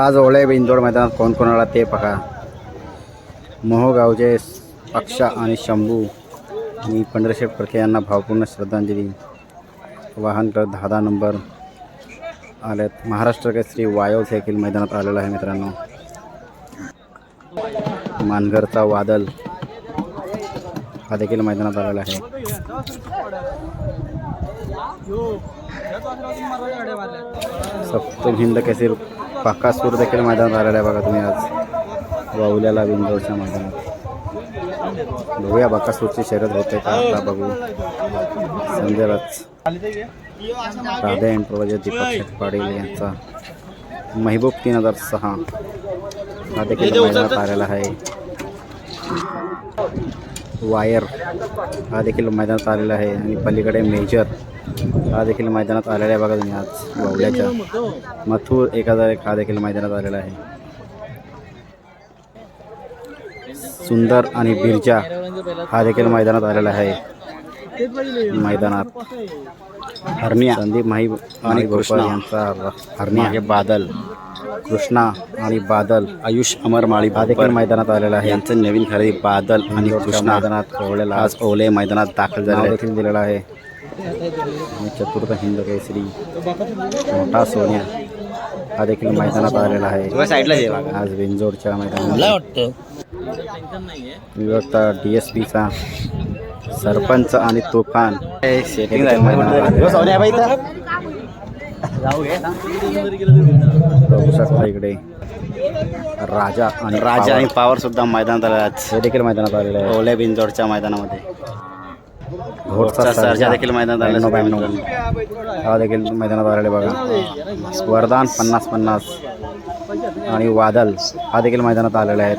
आज ओळे बिंदोड मैदानात कोण कोणाला ते पहा. मोहगावचे अक्षा आणि शंभू आणि पंढरशेठ फडके यांना भावपूर्ण श्रद्धांजली. वाहन करत दहा दहा नंबर आलेत. महाराष्ट्र केसरी वायव देखील मैदानात आलेला आहे मित्रांनो. मानघरचा वादल हा देखील मैदानात आलेला आहे. सप्तम हिंद केसरी पाका सूर देखील मैदानात आलेला आहे बघा तुम्ही आज. वाहुल्याला बिंदोडच्या मैदानात. बघूया बकासूरची शर्यत होते का? आता बघू. समजेलच राधे एंट्रोलॉजी दीपक शेठ पाटील यांचा महबूब तीन हजार सहा. हा देखील मैदानात आलेला आहे. वायर. हा देखील मैदानात आलेला आहे. आणि पलीकडे मेजर हा देखील मैदानात आलेला आहे बघा तुम्ही आज. बावल्याच्या. मथुर एक हजार एक हा देखील मैदानात आलेला आहे. सुंदर आणि बिरजा हा देखील मैदानात आलेला आहे. मैदानात. हरनिया संदीप माही आणि गोपाळ यांचा हरनिया हे बादल. कृष्णा आणि बादल आयुष अमर माळी देखील मैदानात आलेला आहे. यांचं नवीन खरेदी बादल आणि कृष्णा. मैदानात ओवळेला आज ओले मैदानात दाखल झाले देखील दिलेला आहे. आणि चतुर्थ हिंद केसरी मोठा सोन्या हा देखील मैदानात आलेला आहे. साईडला आज विंजोडच्या मैदानात. डी एस पीचा सरपंच आणि तुफान. सेटिंग बघू शकता इकडे राजा आणि राजा आणि पावर सुद्धा मैदानात आलेला आहे हे देखील मैदानात आलेलं आहे ओले बिंजोडच्या मैदानामध्ये. घोटचा सर्जा देखील मैदानात आलेला हा देखील मैदानात आलेले बघा. वरदान पन्नास पन्नास. आणि वादल हा देखील मैदानात आलेले आहेत